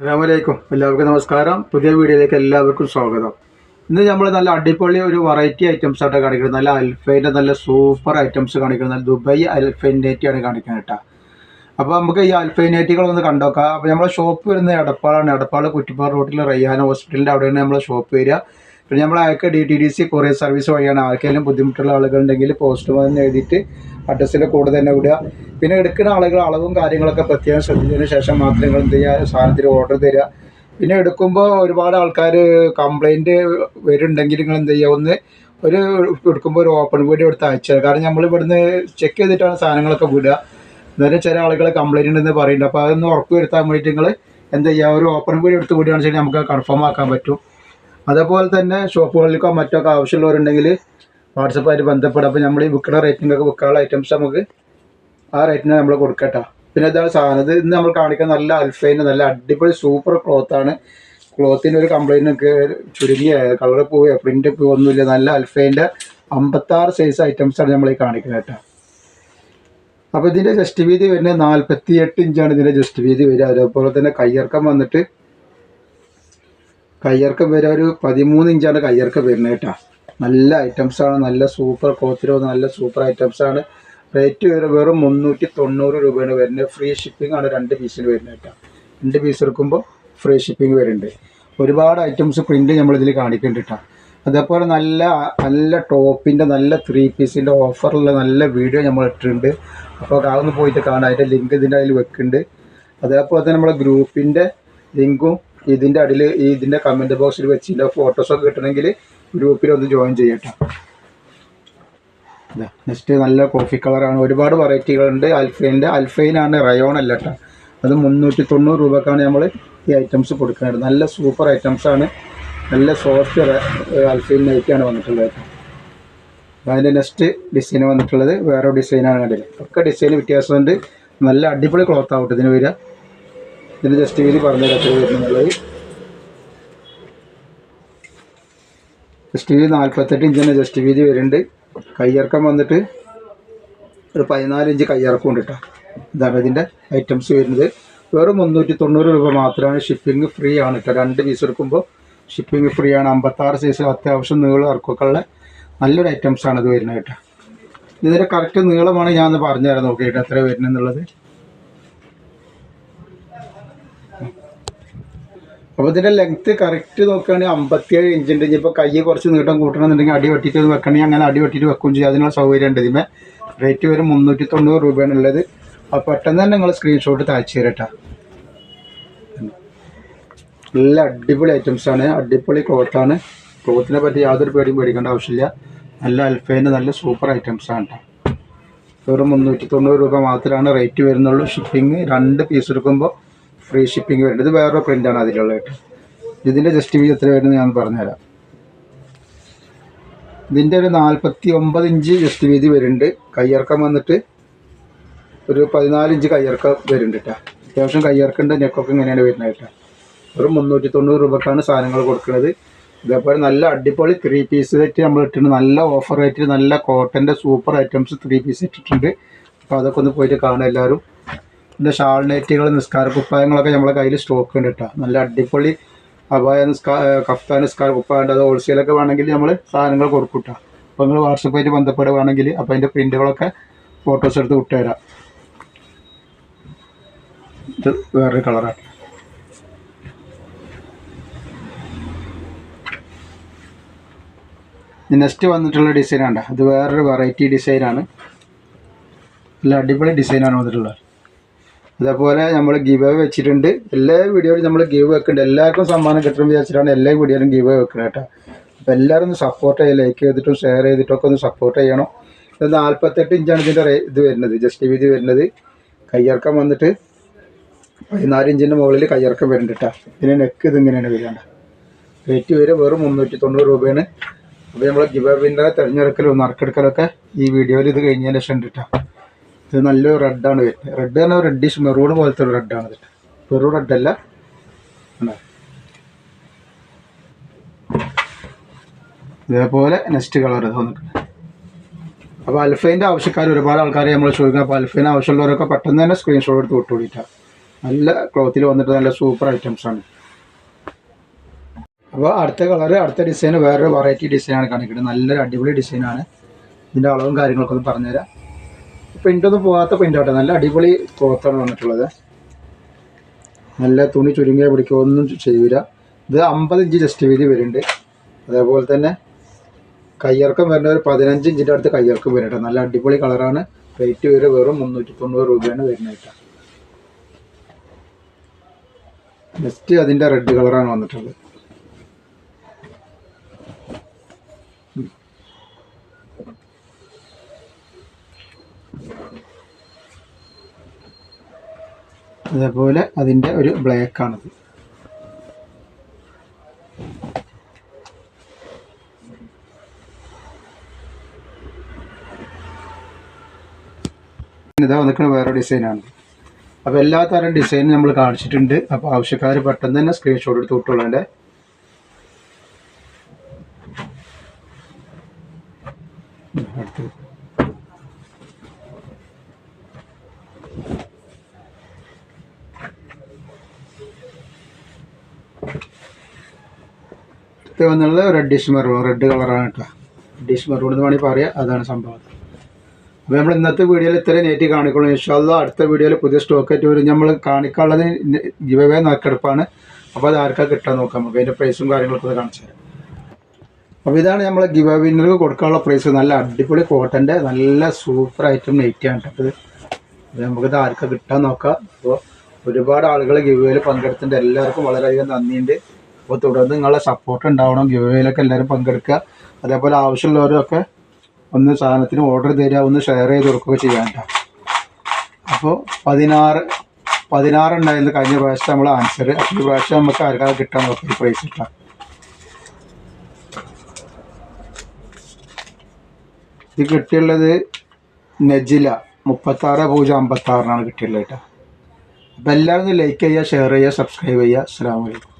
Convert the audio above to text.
അസ്സാമലൈക്കും എല്ലാവർക്കും നമസ്കാരം. പുതിയ വീഡിയോയിലേക്ക് എല്ലാവർക്കും സ്വാഗതം. ഇന്ന് നമ്മൾ നല്ല അടിപൊളി ഒരു വെറൈറ്റി ഐറ്റംസ് ആയിട്ട് കാണിക്കുന്നത്. നല്ല അൽഫൈന്റെ നല്ല സൂപ്പർ ഐറ്റംസ് കാണിക്കുന്നത്. ദുബൈ അൽഫൈനേറ്റി ആണ് കാണിക്കുന്നത് കേട്ടോ. അപ്പോൾ നമുക്ക് ഈ അൽഫൈനേറ്റുകൾ ഒന്ന് കണ്ടോക്കാം അപ്പോൾ നമ്മളെ ഷോപ്പ് വരുന്നത് എടപ്പാളാണ്. എടപ്പാൾ കുറ്റിപ്പാറ റോട്ടിൽ റയ്യാന ഹോസ്പിറ്റലിന്റെ അവിടെയാണ് നമ്മളെ ഷോപ്പ് വരിക. പിന്നെ നമ്മൾ അയക്കുക D T D C courier service വഴിയാണ്. ആർക്കെങ്കിലും ബുദ്ധിമുട്ടുള്ള ആളുകളുണ്ടെങ്കിൽ പോസ്റ്റ് വന്ന് എഴുതിയിട്ട് അഡ്രസ്സിന്റെ കൂടെ തന്നെ വിടുക. പിന്നെ എടുക്കുന്ന ആളുകൾ അളവും കാര്യങ്ങളൊക്കെ പ്രത്യേകം ശ്രദ്ധിച്ചതിന് ശേഷം മാത്രം നിങ്ങൾ എന്ത് ചെയ്യുക? സാധനത്തിന് ഓർഡർ തരിക. പിന്നെ എടുക്കുമ്പോൾ ഒരുപാട് ആൾക്കാർ കംപ്ലൈന്റ് വരുന്നുണ്ടെങ്കിൽ നിങ്ങൾ എന്ത് ചെയ്യുക? ഒന്ന് ഒരു എടുക്കുമ്പോൾ ഒരു ഓപ്പൺ വീഡിയോ എടുത്ത് അയച്ചത് കാരണം നമ്മൾ ഇവിടുന്ന് ചെക്ക് ചെയ്തിട്ടാണ് സാധനങ്ങളൊക്കെ വിടുക. എന്നാലും ചില ആളുകൾ കംപ്ലൈന്റ് ഉണ്ടെന്ന് പറയുന്നുണ്ട്. അപ്പോൾ അതൊന്ന് ഉറപ്പ് വരുത്താൻ വേണ്ടിയിട്ട് നിങ്ങൾ എന്ത് ചെയ്യുക? ഒരു ഓപ്പൺ വീഡിയോ എടുത്ത് വിടുകയാണെന്ന് വെച്ചാൽ നമുക്ക് കൺഫേം ആക്കാൻ പറ്റും. അതേപോലെ തന്നെ ഷോപ്പുകളിലേക്കോ മറ്റൊക്കെ ആവശ്യമുള്ളവരുണ്ടെങ്കിൽ വാട്സപ്പായിട്ട് ബന്ധപ്പെടാം. അപ്പോൾ നമ്മൾ ഈ വിൽക്കുന്ന റേറ്റിങ്ങൊക്കെ വിൽക്കാനുള്ള ഐറ്റംസ് നമുക്ക് ആ റേറ്റിന് നമ്മൾ കൊടുക്കട്ടോ. പിന്നെ ഇതാണ് സാധനം. ഇത് ഇന്ന് നമ്മൾ കാണിക്കുന്ന നല്ല അൽഫൈന്റെ നല്ല അടിപൊളി സൂപ്പർ ക്ലോത്താണ് ക്ലോത്തിന് ഒരു കംപ്ലൈന്റ് ചുരുങ്ങിയ. കളർ പോവുകയോ പ്രിന്റ് ഒന്നുമില്ല. നല്ല അൽഫൈന്റെ അമ്പത്താറ് സൈസ് ഐറ്റംസാണ് നമ്മൾ ഈ കാണിക്കുന്നത് കേട്ടോ. അപ്പോൾ ഇതിന്റെ ജസ്റ്റ് വീതി വരുന്നത് നാൽപ്പത്തി എട്ട് ഇഞ്ചാണ് ഇതിന്റെ ജസ്റ്റ് വീതി വരിക. അതേപോലെ തന്നെ കയ്യിറക്കം വന്നിട്ട് കയ്യിറക്കം വരെ ഒരു പതിമൂന്ന് ഇഞ്ചാണ് കയ്യിറക്കം വരുന്നത് കേട്ടോ. നല്ല ഐറ്റംസാണ് നല്ല സൂപ്പർ കോത്തിരോ നല്ല സൂപ്പർ ഐറ്റംസാണ് റേറ്റ് വരെ വെറും മുന്നൂറ്റി തൊണ്ണൂറ് രൂപയാണ് വരുന്നത്. ഫ്രീ ഷിപ്പിംഗ് ആണ് രണ്ട് പീസിൽ വരുന്നത് കേട്ടോ. രണ്ട് പീസ് എടുക്കുമ്പോൾ ഫ്രീ ഷിപ്പിംഗ് വരുന്നുണ്ട്. ഒരുപാട് ഐറ്റംസ് പ്രിന്റ് നമ്മളിതിൽ കാണിക്കുന്നുണ്ട് കേട്ടോ. അതേപോലെ നല്ല നല്ല ടോപ്പിന്റെ നല്ല ത്രീ പീസിന്റെ ഓഫറുള്ള നല്ല വീഡിയോ നമ്മൾ ഇട്ടിട്ടുണ്ട്. അപ്പോൾ അതൊന്ന് പോയിട്ട് കാണാം. അതിന്റെ ലിങ്ക് ഇതിന്റെ അതിൽ വെക്കുന്നുണ്ട്. അതേപോലെ തന്നെ നമ്മുടെ ഗ്രൂപ്പിന്റെ ലിങ്കും ഇതിന്റെ അടിയിൽ ഈ ഇതിന്റെ കമന്റ് ബോക്സിൽ വെച്ച് ഇതിന്റെ ഫോട്ടോസൊക്കെ കിട്ടണമെങ്കിൽ ഗ്രൂപ്പിൽ ഒന്ന് ജോയിൻ ചെയ്യട്ടോ. നെക്സ്റ്റ് നല്ല കോഫി കളറാണ് ഒരുപാട് വെറൈറ്റികളുണ്ട് അൽഫൈന്റെ അൽഫൈനാണ് റയോൺ അല്ല കേട്ടോ അത് മുന്നൂറ്റി തൊണ്ണൂറ് രൂപക്കാണ് നമ്മൾ ഈ ഐറ്റംസ് കൊടുക്കുന്നത്. നല്ല സൂപ്പർ ഐറ്റംസാണ് നല്ല സോഫ്റ്റ് അൽഫൈൻ നൈറ്റാണ് വന്നിട്ടുള്ളത് അതിന്റെ നെക്സ്റ്റ് ഡിസൈൻ വന്നിട്ടുള്ളത് വേറെ ഡിസൈനാണ് കണ്ടില്ല? ഒക്കെ ഡിസൈൻ വ്യത്യാസമുണ്ട്. നല്ല അടിപൊളി ക്ലോത്ത് ആവട്ടെ ഇതിന് വരിക. ഇതിന് ജസ്റ്റ് വീതി പറഞ്ഞു എത്ര വരുന്നുള്ളത് ജസ്റ്റ് വീതി നാൽപ്പത്തെട്ട് ഇഞ്ചിന് ജസ്റ്റ് വീതി വരുന്നുണ്ട്. കയ്യിറക്കം വന്നിട്ട് ഒരു പതിനാല് ഇഞ്ച് കയ്യിറക്കം ഉണ്ട് കേട്ടോ ഇതാണ് ഇതിന്റെ ഐറ്റംസ് വരുന്നത്. വെറും മുന്നൂറ്റി തൊണ്ണൂറ് രൂപ മാത്രമാണ് ഷിപ്പിംഗ് ഫ്രീ ആണ് കേട്ടോ രണ്ട് പീസ് എടുക്കുമ്പോൾ ഷിപ്പിംഗ് ഫ്രീ ആണ്. അമ്പത്താറ് സൈസ് അത്യാവശ്യം നീളം ഇറക്കൊക്കെ ഉള്ള നല്ലൊരു ആണ് ഇത് വരുന്നത് കേട്ടോ ഇതിന്റെ കറക്റ്റ് നീളമാണ് ഞാൻ പറഞ്ഞു തരാം നോക്കിയിട്ട് എത്ര വരുന്നെന്നുള്ളത് അപ്പോൾ ഇതിന്റെ ലെങ്ത്ത് കറക്റ്റ് നോക്കുകയാണെങ്കിൽ അമ്പത്തിയേഴ് ഇഞ്ചുണ്ട് ഇനിയിപ്പോൾ കൈ കുറച്ച് നീട്ടം കൂട്ടണമെന്നുണ്ടെങ്കിൽ അടി വെട്ടിയിട്ട് വെക്കണമെങ്കിൽ അങ്ങനെ അടി വെട്ടിയിട്ട് വെക്കുകയും ചെയ്യും. അതിനുള്ള സൗകര്യം ഉണ്ട് ഇതിമേ. റേറ്റ് വരും മുന്നൂറ്റി തൊണ്ണൂറ് രൂപയാണ് ഉള്ളത്. അപ്പോൾ പെട്ടെന്ന് തന്നെ നിങ്ങൾ സ്ക്രീൻഷോട്ട് താഴ്ച തരട്ടാ നല്ല അടിപൊളി ഐറ്റംസാണ് അടിപൊളി ക്ലോത്താണ് ക്ലോത്തിനെ പറ്റി യാതൊരു പേടിയും പേടിക്കേണ്ട ആവശ്യമില്ല. നല്ല അൽഫേന്റെ നല്ല സൂപ്പർ ഐറ്റംസാണ് കേട്ടോ വെറും മുന്നൂറ്റി തൊണ്ണൂറ് രൂപ മാത്രമാണ് റേറ്റ് വരുന്നുള്ളൂ. ഷിപ്പിംഗ് രണ്ട് പീസ് എടുക്കുമ്പോൾ ഫ്രീ ഷിപ്പിംഗ് വരുന്നത് ഇത് വേറെ പ്രിന്റാണ് അതിലുള്ളത്. ഇതിന്റെ ജസ്റ്റ് വീതി എത്ര വരുന്നത് ഞാൻ പറഞ്ഞുതരാം. ഇതിന്റെ ഒരു നാൽപ്പത്തി ഒമ്പത് ഇഞ്ച് ജസ്റ്റ് വീതി വരുന്നുണ്ട്. കയ്യിറക്കം വന്നിട്ട് ഒരു പതിനാല് ഇഞ്ച് കയ്യിറക്കം വരുന്നുണ്ട് കേട്ടോ അത്യാവശ്യം കയ്യിറക്കേണ്ട നെക്കൊക്കെ ഇങ്ങനെയാണ് വരുന്നത് കേട്ടോ ഒരു മുന്നൂറ്റി തൊണ്ണൂറ് രൂപക്കാണ് സാധനങ്ങൾ കൊടുക്കുന്നത്. ഇതേപോലെ നല്ല അടിപൊളി ത്രീ പീസ് സെറ്റ് നമ്മൾ ഇട്ടിട്ടുണ്ട്. നല്ല ഓഫർ ആയിട്ട് നല്ല കോട്ടന്റെ സൂപ്പർ ഐറ്റംസ് ത്രീ പീസ് ഇട്ടിട്ടുണ്ട്. അപ്പോൾ അതൊക്കെ ഒന്ന് പോയിട്ട് കാണുക എല്ലാവരും. പിന്നെ ഷാൾ നെറ്റുകൾ നിസ്കാര കുപ്പായങ്ങളൊക്കെ നമ്മളെ കയ്യിൽ സ്റ്റോക്ക് ഉണ്ട് കേട്ടോ നല്ല അടിപൊളി അപായ നിസ്കാ കഫ്താൻ നിസ്കാര കുപ്പായുണ്ട്. അത് ഹോൾസെയിലൊക്കെ വേണമെങ്കിൽ നമ്മൾ സാധനങ്ങൾ കൊടുക്കും കേട്ടോ അപ്പോൾ നിങ്ങൾ വാട്സപ്പായിട്ട് ബന്ധപ്പെടുകയാണെങ്കിൽ അപ്പോൾ അതിന്റെ പ്രിന്റുകളൊക്കെ ഫോട്ടോസ് എടുത്ത് വിട്ടുതരാം. ഇത് വേറൊരു കളറാണ് നെക്സ്റ്റ് വന്നിട്ടുള്ള ഡിസൈനാണ് അത് വേറൊരു വെറൈറ്റി ഡിസൈനാണ് നല്ല അടിപൊളി ഡിസൈനാണ് വന്നിട്ടുള്ളത്. അതേപോലെ നമ്മൾ ഗീവ് വെച്ചിട്ടുണ്ട്. എല്ലാ വീഡിയോയിലും നമ്മൾ ഗീവ് വെക്കുന്നുണ്ട് എല്ലാവർക്കും സമ്മാനം കിട്ടണം വിചാരിച്ചിട്ടാണ് എല്ലാ വീഡിയോയിലും ഗീവ് വെക്കുന്നത് കേട്ടോ. അപ്പോൾ എല്ലാവരും ഒന്ന് സപ്പോർട്ട് ചെയ്യുക ലൈക്ക് ചെയ്തിട്ടും ഷെയർ ചെയ്തിട്ടൊക്കെ ഒന്ന് സപ്പോർട്ട് ചെയ്യണം. ഇത് നാൽപ്പത്തെട്ട് ഇഞ്ചാണ് ഇതിന്റെ ഇത് വരുന്നത്. ജസ്റ്റ് വീതി വരുന്നത്. കയ്യിറക്കം വന്നിട്ട് പതിനാല് ഇഞ്ചിന്റെ മുകളിൽ കയ്യിറക്കം വരുന്നുണ്ട് കേട്ടോ. ഇതിന് നെക്ക് ഇതിങ്ങനെയാണ് വരികയാണ് റേറ്റ് വരെ വെറും മുന്നൂറ്റി തൊണ്ണൂറ് രൂപയാണ്. അപ്പോൾ നമ്മൾ ഗിവ് വിന്നറെ തിരഞ്ഞെടുക്കലും നറുക്കെടുക്കലൊക്കെ ഈ വീഡിയോയിൽ ഇത് കഴിഞ്ഞതിന് ശേഷം ഉണ്ട് കേട്ടോ. ഇത് നല്ലൊരു റെഡാണ് വരുന്നത് റെഡ് പറഞ്ഞാൽ റെഡിഷ് മെറൂൺ പോലത്തെ ഒരു റെഡാണ് ഇത്. വെറും റെഡല്ല? ഇതേപോലെ നെക്സ്റ്റ് കളർ വന്നിട്ടുണ്ട്. അപ്പോൾ അൽഫൈന്റെ ആവശ്യക്കാർ ഒരുപാട് ആൾക്കാർ നമ്മൾ ചോദിക്കും. അപ്പോൾ അൽഫൈന് ആവശ്യമുള്ളവരൊക്കെ പെട്ടെന്ന് തന്നെ സ്ക്രീൻഷോട്ട് എടുത്ത് വിട്ടുകൂടിയിട്ടാണ് നല്ല ക്ലോത്തിൽ വന്നിട്ട് നല്ല സൂപ്പർ ഐറ്റംസ് ആണ്. അപ്പോൾ അടുത്ത കളർ അടുത്ത ഡിസൈൻ വേറൊരു വെറൈറ്റി ഡിസൈനാണ് കാണിക്കുന്നത്. നല്ലൊരു അടിപൊളി ഡിസൈനാണ് ഇതിന്റെ അളവും കാര്യങ്ങളൊക്കെ ഒന്ന് പറഞ്ഞുതരാം. പ്രിന്റൊന്നും പോകാത്ത പ്രിന്റ് ആട്ടെ നല്ല അടിപൊളി ക്ലോത്താണ് വന്നിട്ടുള്ളത്. നല്ല തുണി ചുരുങ്ങിയ പിടിക്കുക ഒന്നും ചെയ്യൂല. ഇത് അമ്പത് ഇഞ്ച് ജസ്റ്റ് വീതി വരുന്നുണ്ട്. അതേപോലെ തന്നെ കയ്യിറക്കം വരുന്ന ഒരു പതിനഞ്ച് ഇഞ്ചിന്റെ അടുത്ത് കയ്യിറക്കം വരട്ടെ നല്ല അടിപൊളി കളറാണ് റേറ്റ് വരെ വെറും മുന്നൂറ്റി തൊണ്ണൂറ് രൂപയാണ് വരുന്നത് ജസ്റ്റ് അതിന്റെ റെഡ് കളറാണ് വന്നിട്ടുള്ളത്. അതേപോലെ അതിന്റെ ഒരു ബ്ലാക്ക് ആണത്. ഇതാ വന്നിട്ട് വേറെ ഡിസൈനാണ് അപ്പോൾ എല്ലാ തരം ഡിസൈനും നമ്മൾ കാണിച്ചിട്ടുണ്ട്. അപ്പോൾ ആവശ്യക്കാർ പെട്ടെന്ന് തന്നെ സ്ക്രീൻഷോട്ട് എടുത്ത് വിട്ടുള്ളതിന്റെ അടുത്തത് ഇത് വന്നുള്ളത് റെഡിഷ് മെറൂൺ റെഡ് കളറാണ് കേട്ടോ റെഡിഷ് മെറൂൺ എന്ന് വേണമെങ്കിൽ പറയാം അതാണ് സംഭവം. അപ്പോൾ നമ്മൾ ഇന്നത്തെ വീഡിയോയിൽ ഇത്രയും നേറ്റി കാണിക്കുള്ളൂ. ഇൻഷാല്ല അടുത്ത വീഡിയോയിൽ പുതിയ സ്റ്റോക്ക് ആയിട്ട് വരും. നമ്മൾ കാണിക്കാനുള്ളത് ജീവവേ നറുക്കെടുപ്പാണ് അപ്പോൾ അത് ആർക്കാ കിട്ടാൻ നോക്കാം. നമുക്ക് അതിന്റെ പ്രൈസും കാര്യങ്ങളൊക്കെ അത് കാണിച്ചു തരാം. അപ്പോൾ ഇതാണ് നമ്മൾ ഗിവ വിന്നർക്ക് കൊടുക്കാനുള്ള പ്രൈസ് നല്ല അടിപൊളി കോട്ടന്റെ നല്ല സൂപ്പർ ഐറ്റം നെയ്റ്റാണ് കേട്ടത് നമുക്കിത് ആർക്കാ കിട്ടാൻ നോക്കാം. അപ്പോൾ ഒരുപാട് ആളുകൾ ഗിവയിൽ പങ്കെടുത്തിട്ടുണ്ട്. എല്ലാവർക്കും വളരെയധികം നന്ദിയുണ്ട്. അപ്പോൾ തുടർന്ന് നിങ്ങളുടെ സപ്പോർട്ട് ഉണ്ടാവണം ഗിവേയിലൊക്കെ എല്ലാവരും പങ്കെടുക്കുക. അതേപോലെ ആവശ്യമുള്ളവരൊക്കെ ഒന്ന് സാധനത്തിന് ഓർഡർ തരിക ഒന്ന് ഷെയർ ചെയ്ത് കൊടുക്കുക ചെയ്യാൻ അപ്പോൾ പതിനാറ് പതിനാറുണ്ടായിരുന്നു കഴിഞ്ഞ പ്രാവശ്യം നമ്മൾ ആൻസർ അപ്പോൾ ഈ പ്രാവശ്യം നമുക്ക് ആർക്കാർ കിട്ടാൻ നോക്കി പ്രൈസ് കിട്ടാം ഇത് കിട്ടിയുള്ളത് നെജില മുപ്പത്താറ് പൂജ്യം അമ്പത്താറിനാണ് കിട്ടിയുള്ളത് കേട്ടോ. അപ്പോൾ എല്ലാവരും ലൈക്ക് ചെയ്യുക ഷെയർ ചെയ്യുക സബ്സ്ക്രൈബ് ചെയ്യുക. അസ്സാം വലൈക്കും